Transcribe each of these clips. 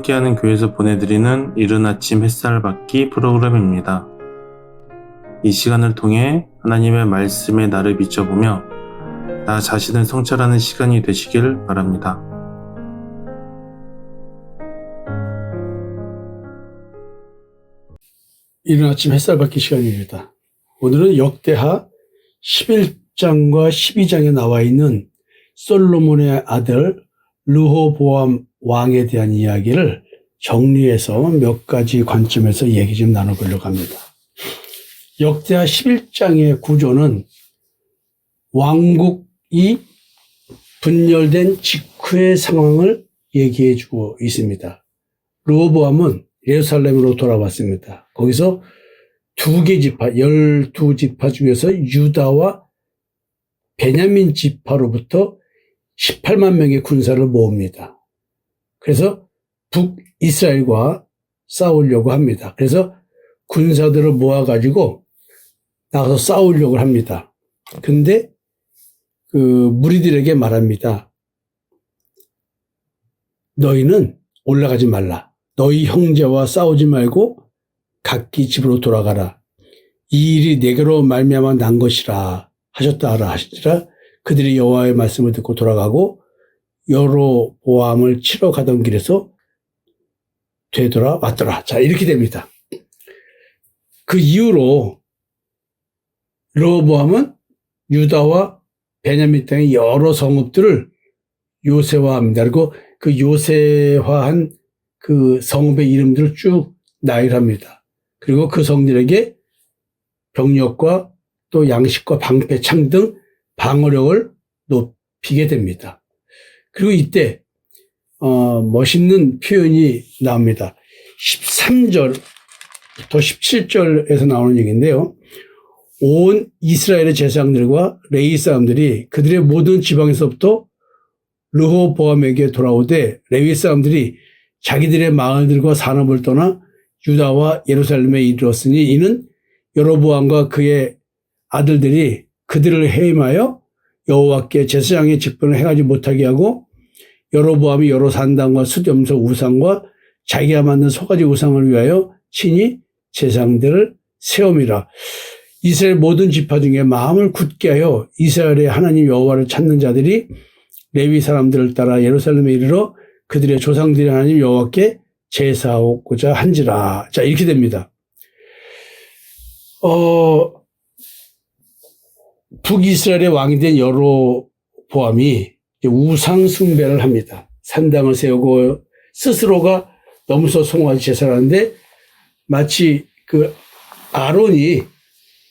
함께하는 교회에서 보내드리는 이른 아침 햇살 받기 프로그램입니다. 이 시간을 통해 하나님의 말씀에 나를 비춰보며 나 자신을 성찰하는 시간이 되시길 바랍니다. 이른 아침 햇살 받기 시간입니다. 오늘은 역대하 11장과 12장에 나와 있는 솔로몬의 아들 르호보암 왕에 대한 이야기를 정리해서 몇 가지 관점에서 얘기 좀 나눠보려고 합니다. 역대하 11장의 구조는 왕국이 분열된 직후의 상황을 얘기해 주고 있습니다. 르호보암은 예루살렘으로 돌아왔습니다. 거기서 두 개 지파, 열두 지파 중에서 유다와 베냐민 지파로부터 18만 명의 군사를 모읍니다. 그래서 북이스라엘과 싸우려고 합니다. 그래서 군사들을 모아가지고 나가서 싸우려고 합니다. 근데 그 무리들에게 말합니다. 너희는 올라가지 말라. 너희 형제와 싸우지 말고 각기 집으로 돌아가라. 이 일이 내게로 말미암아 난 것이라 하셨다 하라 하시니라 그들이 여호와의 말씀을 듣고 돌아가고 여로보암을 치러 가던 길에서 되돌아왔더라. 자 이렇게 됩니다. 그 이후로 여로보암은 유다와 베냐민 땅의 여러 성읍들을 요새화합니다. 그리고 그 요새화한 그 성읍의 이름들을 쭉 나열합니다. 그리고 그 성들에게 병력과 또 양식과 방패, 창 등 방어력을 높이게 됩니다. 그리고 이때 어, 멋있는 표현이 나옵니다. 13절부터 17절에서 나오는 얘기인데요. 온 이스라엘의 제사장들과 레이 사람들이 그들의 모든 지방에서부터 르호보암에게 돌아오되 레위 사람들이 자기들의 마을들과 산업을 떠나 유다와 예루살렘에 이르렀으니 이는 여로보암과 그의 아들들이 그들을 해임하여 여호와께 제사장의 직분을 행하지 못하게 하고 여로보암이 여러 산당과 수염소 우상과 자기가 만든 소가지 우상을 위하여 친히 제사장들을 세움이라 이스라엘 모든 지파 중에 마음을 굳게 하여 이스라엘의 하나님 여호와를 찾는 자들이 레위 사람들을 따라 예루살렘에 이르러 그들의 조상들의 하나님 여호와께 제사하고자 한지라. 자 이렇게 됩니다. 어, 북이스라엘의 왕이 된 여로보암이 우상 숭배를 합니다. 산당을 세우고 스스로가 넘서 송아지 제사를 하는데 마치 그 아론이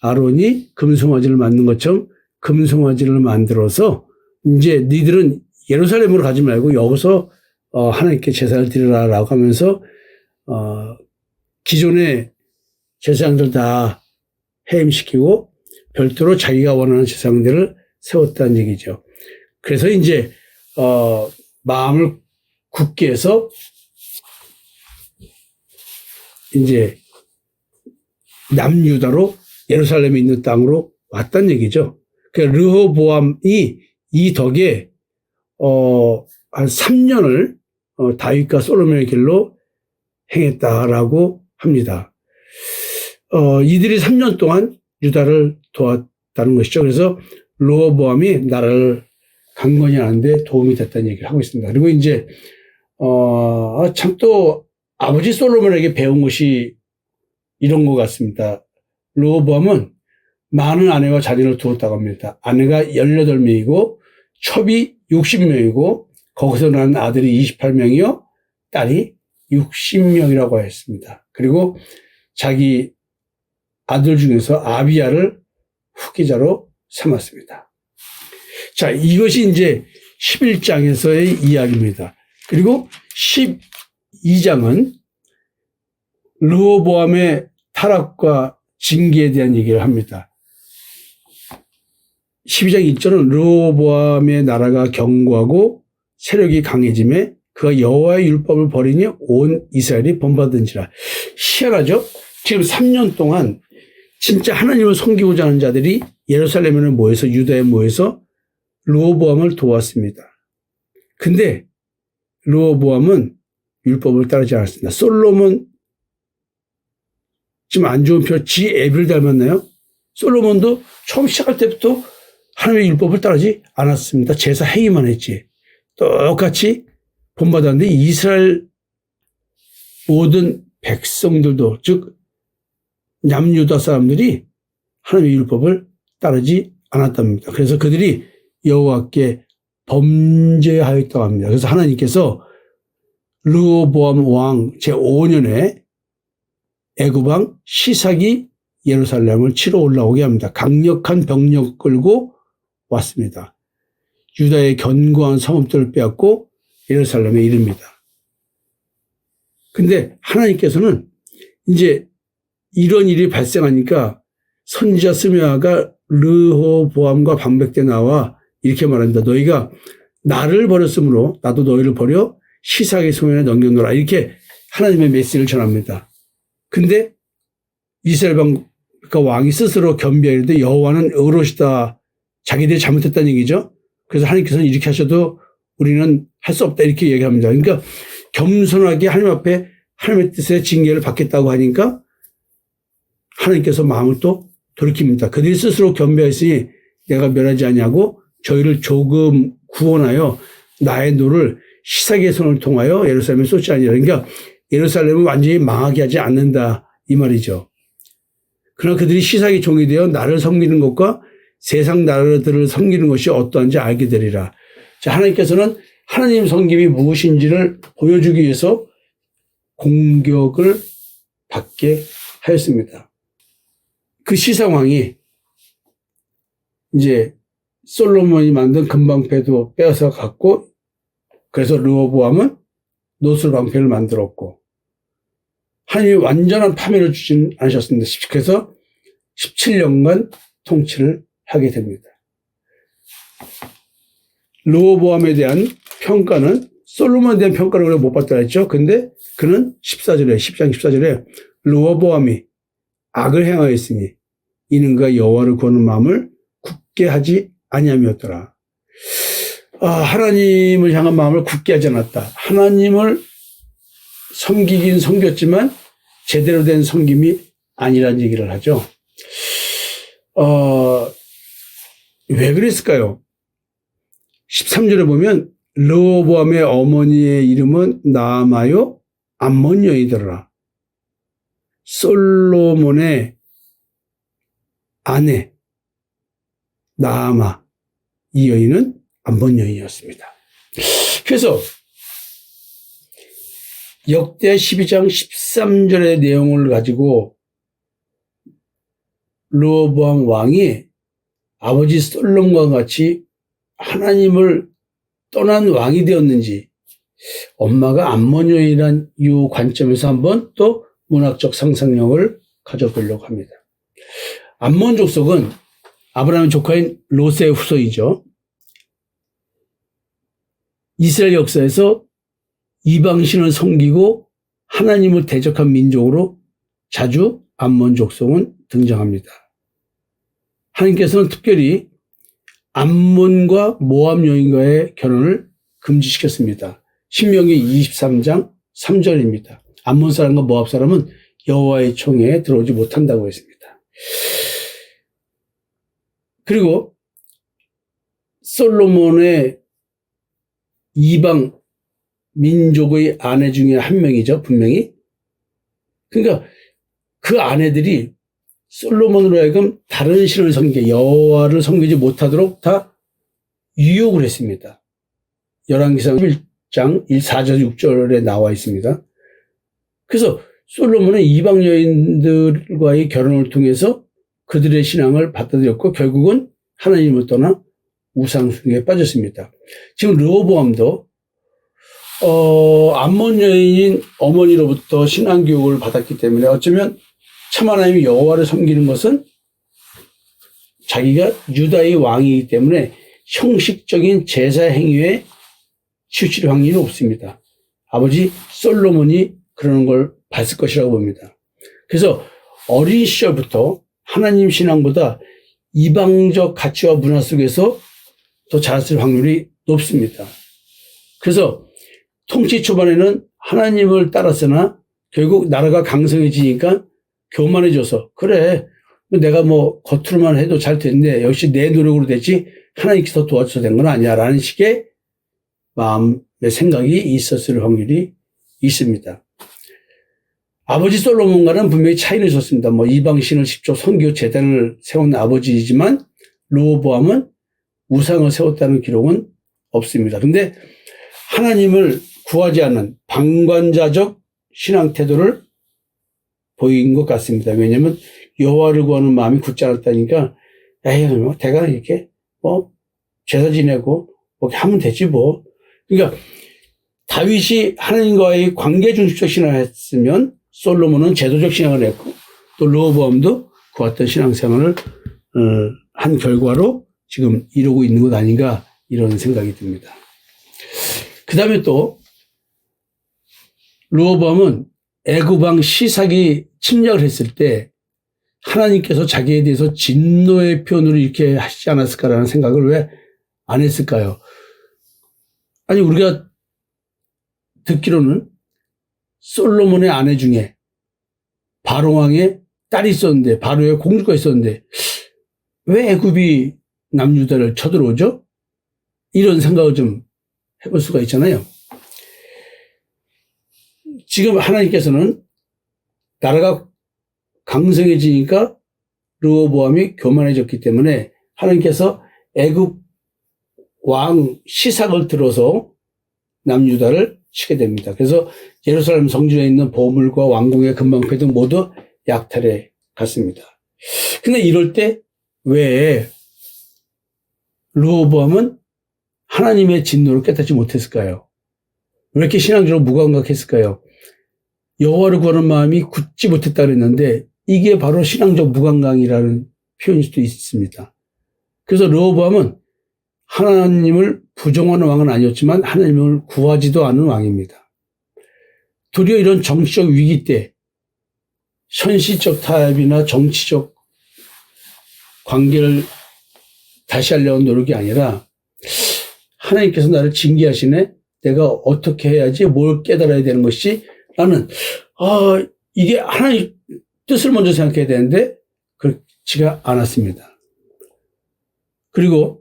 아론이 금송아지를 만든 것처럼 금송아지를 만들어서 이제 니들은 예루살렘으로 가지 말고 여기서 어, 하나님께 제사를 드리라라고 하면서 어, 기존의 제사장들 다 해임시키고 별도로 자기가 원하는 제사장들을 세웠다는 얘기죠. 그래서 이제 어, 마음을 굳게 해서 이제 남유다로 예루살렘에 있는 땅으로 왔다는 얘기죠. 그러니까 르호보암이 이 덕에 어, 한 3년을 어, 다윗과 솔로몬의 길로 행했다라고 합니다. 어, 이들이 3년 동안 유다를 도왔다는 것이죠. 그래서 르호보암이 나라를 강건히 하는데 도움이 됐다는 얘기를 하고 있습니다. 그리고 이제 어, 참 또 아버지 솔로몬에게 배운 것이 이런 것 같습니다. 르호보암은 많은 아내와 자녀를 두었다고 합니다. 아내가 18명이고 첩이 60명이고 거기서 난 아들이 28명이요 딸이 60명이라고 했습니다. 그리고 자기 아들 중에서 아비야를 후계자로 삼았습니다. 자, 이것이 이제 11장에서의 이야기입니다. 그리고 12장은 르호보암의 타락과 징계에 대한 얘기를 합니다. 12장 1절은 르호보암의 나라가 견고하고 세력이 강해짐에 그가 여호와의 율법을 버리니 온 이스라엘이 본받은지라. 희한하죠? 지금 3년 동안 진짜 하나님을 섬기고자 하는 자들이 예루살렘에 모여서 유다에 모여서 르호보암을 도왔습니다. 근데 르호보암은 율법을 따르지 않았습니다. 솔로몬 지금 안 좋은 표, 지 애비를 닮았나요? 솔로몬도 처음 시작할 때부터 하나님의 율법을 따르지 않았습니다. 제사 행위만 했지. 똑같이 본받았는데 이스라엘 모든 백성들도 즉 남유다 사람들이 하나님의 율법을 따르지 않았답니다. 그래서 그들이 여호와께 범죄하였다고 합니다. 그래서 하나님께서 르호보암 왕 제5년에 애굽왕 시삭이 예루살렘을 치러 올라오게 합니다. 강력한 병력 끌고 왔습니다. 유다의 견고한 성읍들을 빼앗고 예루살렘에 이릅니다. 근데 하나님께서는 이제 이런 일이 발생하니까 선지자 스메아가 르호보암과 방백대 나와 이렇게 말합니다. 너희가 나를 버렸으므로 나도 너희를 버려 시삭의 손에 넘겨놓으라. 이렇게 하나님의 메시지를 전합니다. 근데 이스라엘 방, 그 왕이 스스로 겸비하는데 여호와는 의로시다. 자기들이 잘못했다는 얘기죠. 그래서 하나님께서는 이렇게 하셔도 우리는 할 수 없다. 이렇게 얘기합니다. 그러니까 겸손하게 하나님 앞에 하나님의 뜻의 징계를 받겠다고 하니까 하나님께서 마음을 또 돌이킵니다. 그들이 스스로 겸비하였으니 내가 멸하지 아니하고 저희를 조금 구원하여 나의 노를 시사의 손을 통하여 예루살렘에 쏟지 아니하라. 그러니까 예루살렘을 완전히 망하게 하지 않는다 이 말이죠. 그러나 그들이 시사의 종이 되어 나를 섬기는 것과 세상 나라들을 섬기는 것이 어떠한지 알게 되리라. 자, 하나님께서는 하나님 섬김이 무엇인지를 보여주기 위해서 공격을 받게 하였습니다. 그 시상왕이 이제 솔로몬이 만든 금방패도 빼앗아 갔고 그래서 르호보암은 노술 방패를 만들었고 하나님이 완전한 파멸을 주진 않으셨습니다. 그래서 17년간 통치를 하게 됩니다. 르호보암에 대한 평가는 솔로몬에 대한 평가를 우리가 못 받다 했죠. 근데 그는 14절에 10장 14절에 르호보암이 악을 행하였으니 이는 그가 여호와를 구하는 마음을 굳게 하지 아니함이었더라. 아, 하나님을 향한 마음을 굳게 하지 않았다. 하나님을 섬기긴 섬겼지만 제대로 된 섬김이 아니란 얘기를 하죠. 어, 왜 그랬을까요? 13절에 보면 르호보암의 어머니의 이름은 나아마요 암몬 여이더라. 솔로몬의 아내 나아마 이 여인은 암몬 여인이었습니다. 그래서 역대 12장 13절의 내용을 가지고 르호보암 왕이 아버지 솔롬과 같이 하나님을 떠난 왕이 되었는지 엄마가 암모녀이란 이 관점에서 한번 또 문학적 상상력을 가져보려고 합니다. 암몬 족속은 아브라함의 조카인 로세의 후손이죠. 이스라엘 역사에서 이방신을 섬기고 하나님을 대적한 민족으로 자주 암몬 족속은 등장합니다. 하나님께서는 특별히 암몬과 모함 여인과의 결혼을 금지시켰습니다. 신명기 23장 3절입니다. 암몬 사람과 모압 사람은 여호와의 총에 들어오지 못한다고 했습니다. 그리고 솔로몬의 이방 민족의 아내 중에 한 명이죠, 분명히. 그러니까 그 아내들이 솔로몬으로 하여금 다른 신을 섬기, 여호와를 섬기지 못하도록 다 유혹을 했습니다. 열왕기상 1장 1, 4절, 6절에 나와 있습니다. 그래서 솔로몬은 이방 여인들과의 결혼을 통해서 그들의 신앙을 받아들였고 결국은 하나님을 떠나 우상숭에 빠졌습니다. 지금 르호보암도 어, 암몬 여인인 어머니로부터 신앙 교육을 받았기 때문에 어쩌면 참 하나님 여호와를 섬기는 것은 자기가 유다의 왕이기 때문에 형식적인 제사 행위에 치우칠 확률이 높습니다. 아버지 솔로몬이 그러는 걸 봤을 것이라고 봅니다. 그래서 어린 시절부터 하나님 신앙보다 이방적 가치와 문화 속에서 더 자랐을 확률이 높습니다. 그래서 통치 초반에는 하나님을 따랐으나 결국 나라가 강성해지니까 교만해져서 그래 내가 뭐 겉으로만 해도 잘 됐네 역시 내 노력으로 됐지 하나님께서 도와줘서 된 건 아니야 라는 식의 마음의 생각이 있었을 확률이 있습니다. 아버지 솔로몬과는 분명히 차이는 있었습니다. 뭐 이방신을 직접 선교 재단을 세운 아버지이지만 로보암은 우상을 세웠다는 기록은 없습니다. 근데 하나님을 구하지 않는 방관자적 신앙 태도를 보인 것 같습니다. 왜냐하면 여호와를 구하는 마음이 굳지 않았다니까 에이 뭐 대가 이렇게 뭐 제사 지내고 뭐 하면 되지 뭐. 그러니까 다윗이 하나님과의 관계 중심적 신앙을 했으면 솔로몬은 제도적 신앙을 했고 또 로보암도 그 어떤 신앙생활을 어, 한 결과로 지금 이루고 있는 것 아닌가 이런 생각이 듭니다. 그 다음에 또 로보암은 애굽왕 시삭이 침략을 했을 때 하나님께서 자기에 대해서 진노의 표현으로 이렇게 하시지 않았을까라는 생각을 왜 안 했을까요? 아니 우리가 듣기로는 솔로몬의 아내 중에 바로왕의 딸이 있었는데 바로의 공주가 있었는데 왜 애굽이 남유다를 쳐들어오죠? 이런 생각을 좀 해볼 수가 있잖아요. 지금 하나님께서는 나라가 강성해지니까 르호보암이 교만해졌기 때문에 하나님께서 애굽 왕 시삭을 들어서 남유다를 치게 됩니다. 그래서 예루살렘 성전에 있는 보물과 왕궁의 금방패 등 모두 약탈해 갔습니다. 근데 이럴 때왜 르호보암은 하나님의 진노를 깨닫지 못했을까요? 왜 이렇게 신앙적으로 무감각했을까요? 여호와를 구하는 마음이 굳지 못했다 그랬는데 이게 바로 신앙적 무감각이라는 표현일 수도 있습니다. 그래서 르호보암은 하나님을 부정하는 왕은 아니었지만 하나님을 구하지도 않은 왕입니다. 도리어 이런 정치적 위기 때 현실적 타협이나 정치적 관계를 다시 하려는 노력이 아니라 하나님께서 나를 징계하시네 내가 어떻게 해야지 뭘 깨달아야 되는 것이 나는 아 이게 하나님 뜻을 먼저 생각해야 되는데 그렇지가 않았습니다. 그리고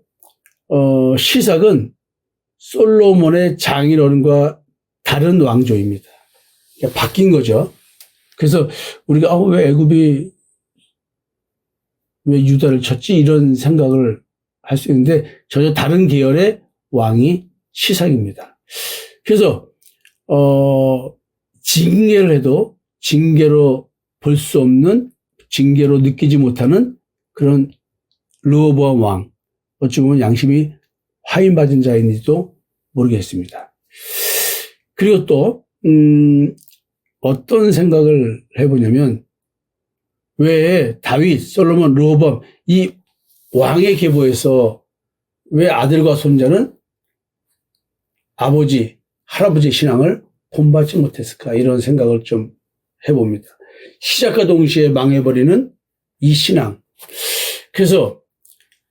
어, 시삭은 솔로몬의 장인어른과 다른 왕조입니다. 그러니까 바뀐 거죠. 그래서 우리가 아, 왜 애굽이 왜 유다를 쳤지 이런 생각을 할 수 있는데 전혀 다른 계열의 왕이 시삭입니다. 그래서 어, 징계를 해도 징계로 볼 수 없는 징계로 느끼지 못하는 그런 르호보암 왕 어찌 보면 양심이 화인받은 자인지도 모르겠습니다. 그리고 또 음, 어떤 생각을 해보냐면 왜 다윗, 솔로몬, 르호보암 이 왕의 계보에서 왜 아들과 손자는 아버지, 할아버지 신앙을 본받지 못했을까 이런 생각을 좀 해봅니다. 시작과 동시에 망해버리는 이 신앙. 그래서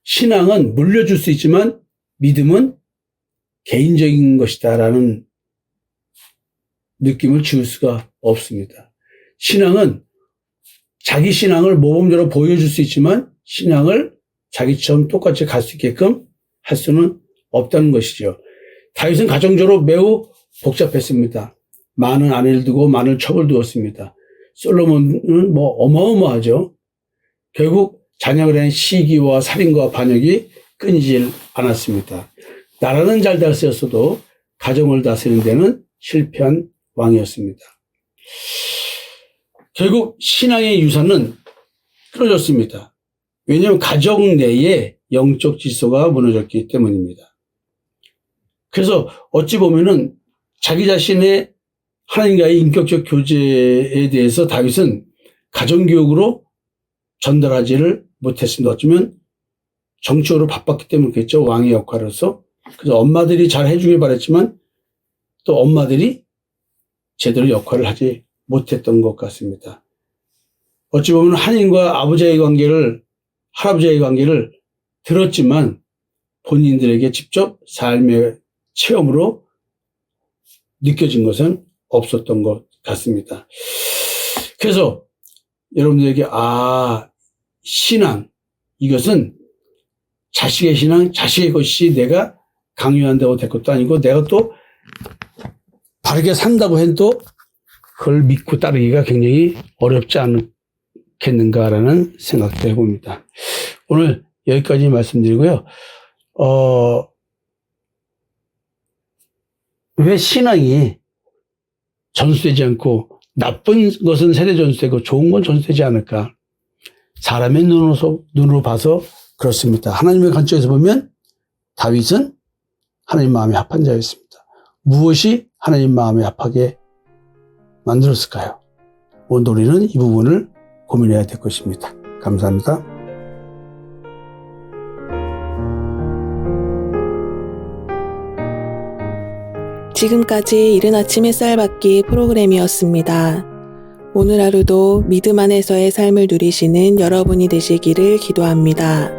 신앙은 물려줄 수 있지만 믿음은 개인적인 것이다라는 느낌을 지울 수가 없습니다. 신앙은 자기 신앙을 모범적으로 보여줄 수 있지만 신앙을 자기처럼 똑같이 갈 수 있게끔 할 수는 없다는 것이죠. 다윗은 가정적으로 매우 복잡했습니다. 많은 아내를 두고 많은 첩을 두었습니다. 솔로몬은 뭐 어마어마하죠. 결국 자녀에 대한 시기와 살인과 반역이 끊이질 않았습니다. 나라는 잘 다스렸어도 가정을 다스리는 데는 실패한 왕이었습니다. 결국 신앙의 유산은 끊어졌습니다. 왜냐하면 가정 내에 영적 질서가 무너졌기 때문입니다. 그래서 어찌 보면은 자기 자신의 하나님과의 인격적 교제에 대해서 다윗은 가정교육으로 전달하지를 못했습니다. 어쩌면 정치적으로 바빴기 때문이겠죠. 왕의 역할로서. 그래서 엄마들이 잘 해주길 바랬지만 또 엄마들이 제대로 역할을 하지 못했던 것 같습니다. 어찌 보면 하나님과 아버지의 관계를, 할아버지의 관계를 들었지만 본인들에게 직접 삶의 체험으로 느껴진 것은 없었던 것 같습니다. 그래서 여러분들에게 아 신앙 이것은 자식의 신앙 자식의 것이 내가 강요한다고 될 것도 아니고 내가 또 바르게 산다고 해도 그걸 믿고 따르기가 굉장히 어렵지 않겠는가라는 생각도 해봅니다. 오늘 여기까지 말씀드리고요. 어, 왜 신앙이 전수되지 않고 나쁜 것은 세례 전수되고 좋은 건 전수되지 않을까? 사람의 눈으로, 눈으로 봐서 그렇습니다. 하나님의 관점에서 보면 다윗은 하나님 마음에 합한 자였습니다. 무엇이 하나님 마음에 합하게 만들었을까요? 오늘 우리는 이 부분을 고민해야 될 것입니다. 감사합니다. 지금까지 이른 아침 햇살 받기 프로그램이었습니다. 오늘 하루도 믿음 안에서의 삶을 누리시는 여러분이 되시기를 기도합니다.